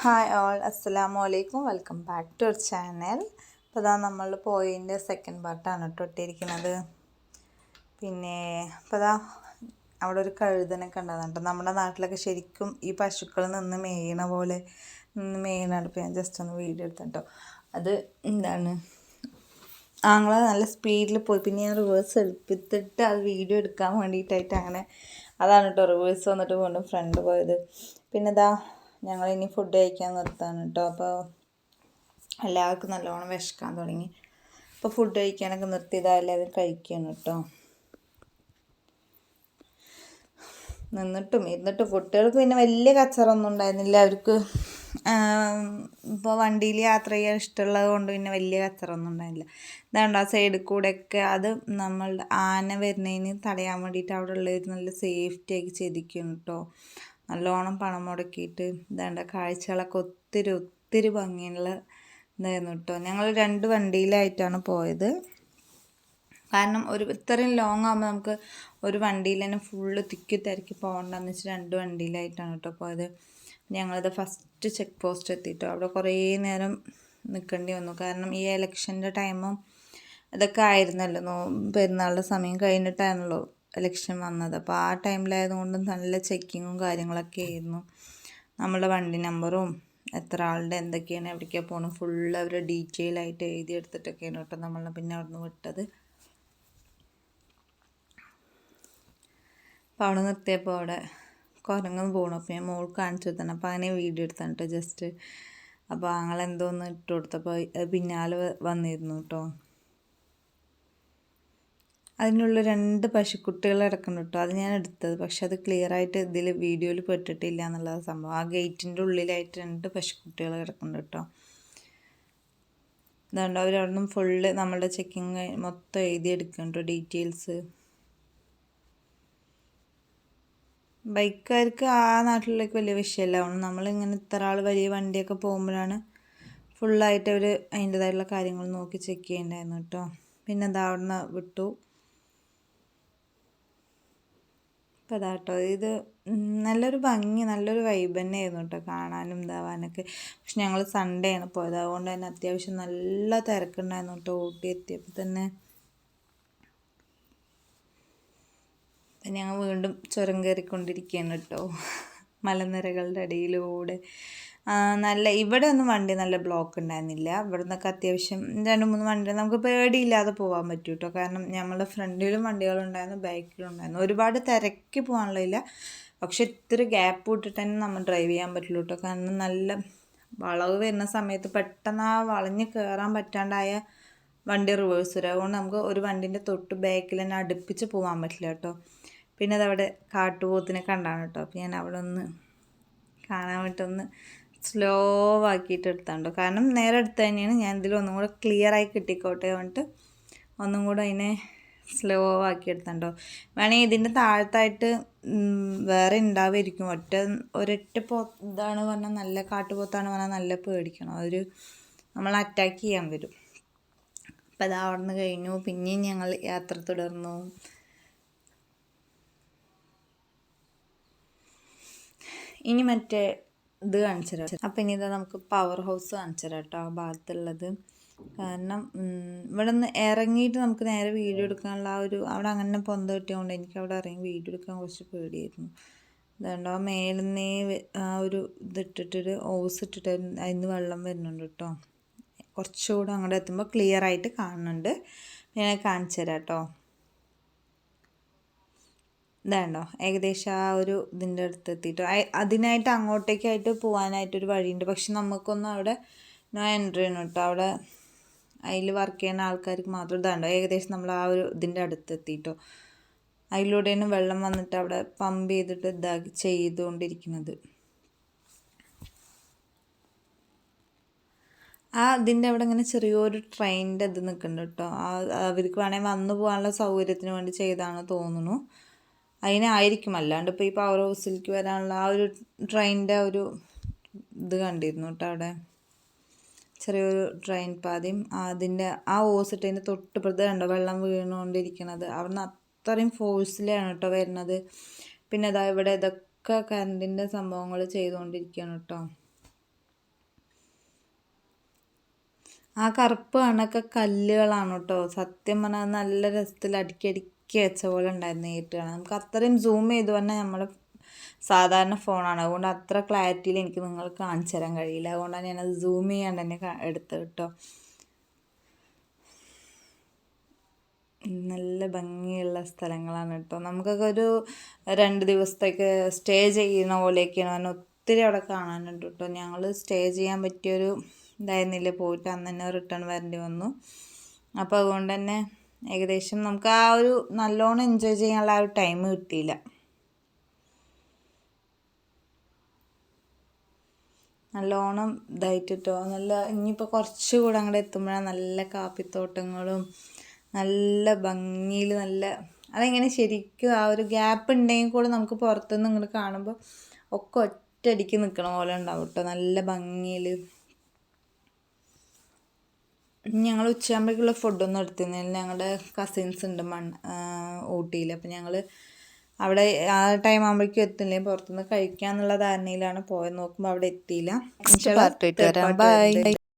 Hi all അസ്സലാമു അലൈക്കും welcome back to our channel അപ്പോൾ ഇതാ നമ്മൾ പോയിന്റെ സെക്കൻഡ് പാർട്ടാണ് കേട്ടോ ഇട്ടിരിക്കുന്നത് പിന്നെ അപ്പോൾ ഇതാ അവിടെ ഒരു കഴുതനൊക്കെ ഉണ്ടാകും കേട്ടോ നമ്മുടെ നാട്ടിലൊക്കെ ശരിക്കും ഈ പശുക്കൾ നിന്ന് മേയണ പോലെ നിന്ന് മേയണാണ്. ഞാൻ ജസ്റ്റ് ഒന്ന് വീഡിയോ എടുത്തിട്ടോ. അത് എന്താണ്? ആങ്ങളെ നല്ല സ്പീഡിൽ പോയി. പിന്നെ ഞാൻ റിവേഴ്സ് എടുപ്പിത്തിട്ട് അത് വീഡിയോ എടുക്കാൻ വേണ്ടിയിട്ടായിട്ട് അങ്ങനെ അതാണ് കേട്ടോ റിവേഴ്സ് വന്നിട്ട് വീണ്ടും ഫ്രണ്ട് പോയത്. പിന്നെ ഇതാ ഞങ്ങൾ ഇനി ഫുഡ് കഴിക്കാൻ നിർത്താണ് കേട്ടോ അപ്പോൾ എല്ലാവർക്കും നല്ലോണം വിശക്കാൻ തുടങ്ങി. അപ്പോൾ ഫുഡ് കഴിക്കാനൊക്കെ നിർത്തിയതാണ് എല്ലാവരും കഴിക്കുകയാണ് കേട്ടോ നിന്നിട്ടും ഇരുന്നിട്ടും കുട്ടികൾക്ക് പിന്നെ വലിയ കച്ചറൊന്നും ഉണ്ടായിരുന്നില്ല. അവർക്ക് ഇപ്പോൾ വണ്ടിയിൽ യാത്ര ചെയ്യാൻ ഇഷ്ടമുള്ളത് കൊണ്ട് പിന്നെ വലിയ കച്ചറൊന്നും ഉണ്ടായില്ല ഇതാണ്ട് ആ സൈഡിൽ കൂടെയൊക്കെ അത് നമ്മളുടെ ആന വരുന്നതിന് തടയാൻ വേണ്ടിയിട്ട് അവിടെ ഉള്ളവർ നല്ല സേഫ്റ്റിയാക്കി ചെയ്തിരിക്കുന്നു കേട്ടോ നല്ലോണം പണം മുടക്കിയിട്ട് ഇതേണ്ട കാഴ്ചകളൊക്കെ ഒത്തിരി ഒത്തിരി ഭംഗിയുള്ള ഇതായിരുന്നു കേട്ടോ ഞങ്ങൾ രണ്ട് വണ്ടിയിലായിട്ടാണ് പോയത്. കാരണം ഒരു ഇത്രയും ലോങ് ആകുമ്പോൾ നമുക്ക് ഒരു വണ്ടിയിൽ തന്നെ ഫുള്ള് തിക്കി തിരക്കി പോകണ്ടെന്ന് വെച്ചാൽ രണ്ട് വണ്ടിയിലായിട്ടാണ് കേട്ടോ പോയത്. ഞങ്ങളത് ഫസ്റ്റ് ചെക്ക് പോസ്റ്റ് എത്തിയിട്ടോ അവിടെ കുറേ നേരം നിൽക്കേണ്ടി വന്നു. കാരണം ഈ ഇലക്ഷന്റെ ടൈമും ഇതൊക്കെ ആയിരുന്നല്ലോ. പെരുന്നാളുടെ സമയം കഴിഞ്ഞിട്ടാണല്ലോ ഇലക്ഷൻ വന്നത്. അപ്പോൾ ആ ടൈമിലായതുകൊണ്ട് നല്ല ചെക്കിങ്ങും കാര്യങ്ങളൊക്കെ ആയിരുന്നു. നമ്മളുടെ വണ്ടി നമ്പറും എത്ര ആളുടെ എന്തൊക്കെയാണ് എവിടേക്കാണ് പോകണം ഫുള്ള് അവർ ഡീറ്റെയിൽ ആയിട്ട് എഴുതി എടുത്തിട്ടൊക്കെയാണ് കേട്ടോ നമ്മളെ പിന്നെ അവിടുന്ന് വിട്ടത്. അപ്പോൾ അവിടെ നിർത്തിയപ്പോൾ അവിടെ കുരങ്ങ് പോകണം അപ്പോൾ ഞാൻ മോൾ കാണിച്ചു തന്നെ അപ്പോൾ അങ്ങനെ വീഡിയോ എടുത്താണ് കേട്ടോ ജസ്റ്റ് അപ്പോൾ ആങ്ങളെന്തോന്ന് ഇട്ട് കൊടുത്തപ്പോൾ പിന്നാലെ വന്നിരുന്നു കേട്ടോ. അതിനുള്ള രണ്ട് പശുക്കുട്ടികൾ കിടക്കുന്നു കേട്ടോ അത് ഞാൻ എടുത്തത്. പക്ഷെ അത് ക്ലിയർ ആയിട്ട് ഇതിൽ വീഡിയോയിൽ പെട്ടിട്ടില്ല എന്നുള്ളത് സംഭവം. ആ ഗേറ്റിന്റെ ഉള്ളിലായിട്ട് രണ്ട് പശുക്കുട്ടികൾ കിടക്കുന്നുണ്ട് കേട്ടോ അതുകൊണ്ട് അവരവിടുന്ന് ഫുള്ള് നമ്മളുടെ ചെക്കിങ് മൊത്തം എഴുതി എടുക്കുന്നുണ്ടോ ഡീറ്റെയിൽസ് ബൈക്കുകാർക്ക് ആ നാട്ടിലേക്ക് വലിയ വിഷയമല്ല അതുകൊണ്ട് നമ്മളിങ്ങനെ ഇത്ര ആൾ വലിയ വണ്ടിയൊക്കെ പോകുമ്പോഴാണ് ഫുള്ളായിട്ട് അവർ അതിന്റെതായിട്ടുള്ള കാര്യങ്ങൾ നോക്കി ചെക്ക് ചെയ്യണ്ടായിരുന്നു കേട്ടോ പിന്നെ എന്താ അവിടെ നിന്ന് വിട്ടു. അതാട്ടോ ഇത് നല്ലൊരു ഭംഗി നല്ലൊരു വൈബ് തന്നെയായിരുന്നു കേട്ടോ കാണാനും ഇതാവാനൊക്കെ. പക്ഷെ ഞങ്ങൾ സൺഡേ ആണ് പോയത്. അതുകൊണ്ട് തന്നെ അത്യാവശ്യം നല്ല തിരക്കുണ്ടായിരുന്നു കേട്ടോ ഊട്ടി എത്തിയപ്പോൾ തന്നെ. ഞങ്ങൾ വീണ്ടും ചുരം കയറിക്കൊണ്ടിരിക്കുകയാണ് കേട്ടോ മലനിരകളുടെ ഇടയിലൂടെ നല്ല ഇവിടെ ഒന്നും വണ്ടി നല്ല ബ്ലോക്ക് ഉണ്ടായിരുന്നില്ല. ഇവിടെ നിന്നൊക്കെ അത്യാവശ്യം രണ്ട് മൂന്ന് വണ്ടി നമുക്ക് പേടിയില്ലാതെ പോകാൻ പറ്റും കേട്ടോ കാരണം നമ്മളെ ഫ്രണ്ടിലും വണ്ടികളുണ്ടായിരുന്നു ബാക്കിലും ഉണ്ടായിരുന്നു. ഒരുപാട് തിരക്കി പോകാനുള്ളതില്ല. പക്ഷെ ഇത്തിരി ഗ്യാപ്പ് വിട്ടിട്ട് തന്നെ നമ്മൾ ഡ്രൈവ് ചെയ്യാൻ പറ്റുള്ളൂ കേട്ടോ കാരണം നല്ല വളവ് വരുന്ന സമയത്ത് പെട്ടെന്ന് ആ വളഞ്ഞ് കയറാൻ പറ്റാണ്ടായ വണ്ടി റിവേഴ്സ് വരും. അതുകൊണ്ട് നമുക്ക് ഒരു വണ്ടിന്റെ തൊട്ട് ബാക്കിൽ തന്നെ അടുപ്പിച്ച് പോകാൻ പറ്റില്ല കേട്ടോ പിന്നെ അതവിടെ കാട്ടുപോത്തിനെ കണ്ടാണ് കേട്ടോ അപ്പോൾ ഞാൻ അവിടെ ഒന്ന് കാണാൻ വേണ്ടിയിട്ടൊന്ന് സ്ലോ ആക്കിയിട്ട് എടുത്താണ്ടോ. കാരണം നേരെ എടുത്ത് തന്നെയാണ് ഞാൻ ഇതിൽ ഒന്നും കൂടെ ക്ലിയർ ആയി കിട്ടിക്കോട്ടെ പറഞ്ഞിട്ട് ഒന്നും കൂടെ അതിനെ സ്ലോ ആക്കി എടുത്താണ്ടോ. വേണമെങ്കിൽ ഇതിന്റെ താഴത്തായിട്ട് വേറെ ഉണ്ടാവുമായിരിക്കും ഒറ്റ ഒരൊറ്റ പോ ഇതാണ് പറഞ്ഞാൽ നല്ല കാട്ടുപോത്താണ് പറഞ്ഞാൽ നല്ല പേടിക്കണം. അതൊരു നമ്മൾ അറ്റാക്ക് ചെയ്യാൻ വരും. അപ്പം അത് കഴിഞ്ഞു. പിന്നെയും ഞങ്ങൾ യാത്ര തുടർന്നു. ഇനി മറ്റേ ഇത് കാണിച്ചു തരാം അപ്പം ഇനി ഇതാ നമുക്ക് പവർ ഹൗസ് കാണിച്ചു തരാം കേട്ടോ ആ ഭാഗത്തുള്ളത്. കാരണം ഇവിടെ നിന്ന് ഇറങ്ങിയിട്ട് നമുക്ക് നേരെ വീഡിയോ എടുക്കാനുള്ള ആ ഒരു അവിടെ അങ്ങനെ പൊന്ത കിട്ടിയതുകൊണ്ട് എനിക്ക് അവിടെ ഇറങ്ങി വീഡിയോ എടുക്കാൻ കുറച്ച് പേടിയായിരുന്നു. അതുകൊണ്ട് ആ മേലിന്നേ ആ ഒരു ഇതിട്ടിട്ടൊരു ഓസ് ഇട്ടിട്ട് അതിന് വെള്ളം വരുന്നുണ്ട് കേട്ടോ. കുറച്ചുകൂടെ അങ്ങോട്ട് എത്തുമ്പോൾ ക്ലിയർ ആയിട്ട് കാണുന്നുണ്ട്. ഞാൻ കാണിച്ചു തരാം കേട്ടോ. ഇതാണ്ടോ? ഏകദേശം ആ ഒരു ഇതിന്റെ അടുത്ത് എത്തിയിട്ട് അതിനായിട്ട് അങ്ങോട്ടേക്കായിട്ട് പോകാനായിട്ടൊരു വഴിയുണ്ട്. പക്ഷെ നമുക്കൊന്നും അവിടെ നോ എൻട്രി ആണ് കേട്ടോ അവിടെ അതിൽ വർക്ക് ചെയ്യുന്ന ആൾക്കാർക്ക് മാത്രം ഇതാണ്ടോ? ഏകദേശം നമ്മൾ ആ ഒരു ഇതിന്റെ അടുത്ത് എത്തിയിട്ടോ അതിലൂടെയാണ് വെള്ളം വന്നിട്ട് അവിടെ പമ്പ് ചെയ്തിട്ട് ഇതാക്കി ചെയ്തുകൊണ്ടിരിക്കുന്നത്. ആ ഇതിന്റെ അവിടെ ഇങ്ങനെ ചെറിയൊരു ട്രെയിനിന്റെ ഇത് നിൽക്കുന്നുണ്ട് കേട്ടോ. ആ അവർക്ക് വേണമെങ്കിൽ വന്നു പോകാനുള്ള സൗകര്യത്തിന് വേണ്ടി ചെയ്താണെന്ന് തോന്നുന്നു. അതിനായിരിക്കും. അല്ലാണ്ട് ഇപ്പോൾ ഈ പവർ ഹൗസിലേക്ക് വരാനുള്ള ആ ഒരു ട്രെയിനിന്റെ ഒരു ഇത് കണ്ടിരുന്നു കേട്ടോ അവിടെ. ചെറിയൊരു ട്രെയിൻ പാതയും അതിന്റെ ആ ഓസിട്ടതിന്റെ തൊട്ടുപുറത്ത് കണ്ടോ വെള്ളം വീണുകൊണ്ടിരിക്കുന്നത് അവിടുന്ന് അത്രയും ഫോഴ്സിലാണ് കേട്ടോ വരുന്നത്. പിന്നെ അതാ ഇവിടെ ഇതൊക്കെ കറണ്ടിന്റെ സംഭവങ്ങൾ ചെയ്തുകൊണ്ടിരിക്കുകയാണ് കേട്ടോ. ആ കറുപ്പ് കണക്കെ കല്ലുകളാണ് കേട്ടോ. സത്യം പറഞ്ഞാൽ നല്ല രസത്തിൽ അടിക്കടി അടുക്കി വെച്ച പോലെ ഉണ്ടായിരുന്നു നേരിട്ട് കാണാൻ നമുക്ക് അത്രയും സൂം ചെയ്ത് പറഞ്ഞാൽ നമ്മൾ സാധാരണ ഫോണാണ് അതുകൊണ്ട് അത്ര ക്ലാരിറ്റിയിൽ എനിക്ക് നിങ്ങൾ കാണിച്ചു തരാൻ കഴിയില്ല. അതുകൊണ്ടാണ് ഞാനത് സൂം ചെയ്യാണ്ട് തന്നെ എടുത്തത് കേട്ടോ. നല്ല ഭംഗിയുള്ള സ്ഥലങ്ങളാണ് കേട്ടോ. നമുക്കൊക്കെ ഒരു രണ്ട് ദിവസത്തേക്ക് സ്റ്റേ ചെയ്യുന്ന പോലെയൊക്കെയാണ്. കാരണം ഒത്തിരി അവിടെ കാണാനുണ്ട് കേട്ടോ. ഞങ്ങൾ സ്റ്റേ ചെയ്യാൻ പറ്റിയൊരു ഇതായിരുന്നില്ല? പോയിട്ട് അന്ന് തന്നെ റിട്ടേൺ വരേണ്ടി വന്നു. അപ്പോൾ അതുകൊണ്ട് തന്നെ ഏകദേശം നമുക്ക് ആ ഒരു നല്ലോണം എൻജോയ് ചെയ്യാനുള്ള ആ ഒരു ടൈം കിട്ടിയില്ല. നല്ലോണം ഇതായിട്ടിട്ടോ. നല്ല ഇനിയിപ്പോൾ കുറച്ചുകൂടെ അങ്ങോട്ട് എത്തുമ്പോഴാണ് നല്ല കാപ്പിത്തോട്ടങ്ങളും നല്ല ഭംഗിയിൽ നല്ല അതെങ്ങനെ ശരിക്കും ആ ഒരു ഗ്യാപ്പ് ഉണ്ടെങ്കിൽ കൂടെ നമുക്ക് പുറത്തുനിന്ന് ഇങ്ങോട്ട് കാണുമ്പോൾ ഒക്കെ ഒറ്റയടിക്ക് നിൽക്കണ പോലെ ഉണ്ടാവും കേട്ടോ നല്ല ഭംഗിയിൽ ഞങ്ങൾ ഉച്ചയാകുമ്പോഴേക്കുള്ള ഫുഡൊന്നും എടുത്തിരുന്നില്ല. ഞങ്ങളുടെ കസിൻസ് ഉണ്ട് മൺ ഊട്ടിയിൽ അപ്പം ഞങ്ങൾ അവിടെ ആ ടൈം ആകുമ്പോഴേക്കും എത്തില്ലേ? പുറത്തുനിന്ന് കഴിക്കാന്നുള്ള ധാരണയിലാണ് പോയത്. നോക്കുമ്പോൾ അവിടെ എത്തിയില്ല. ബൈ.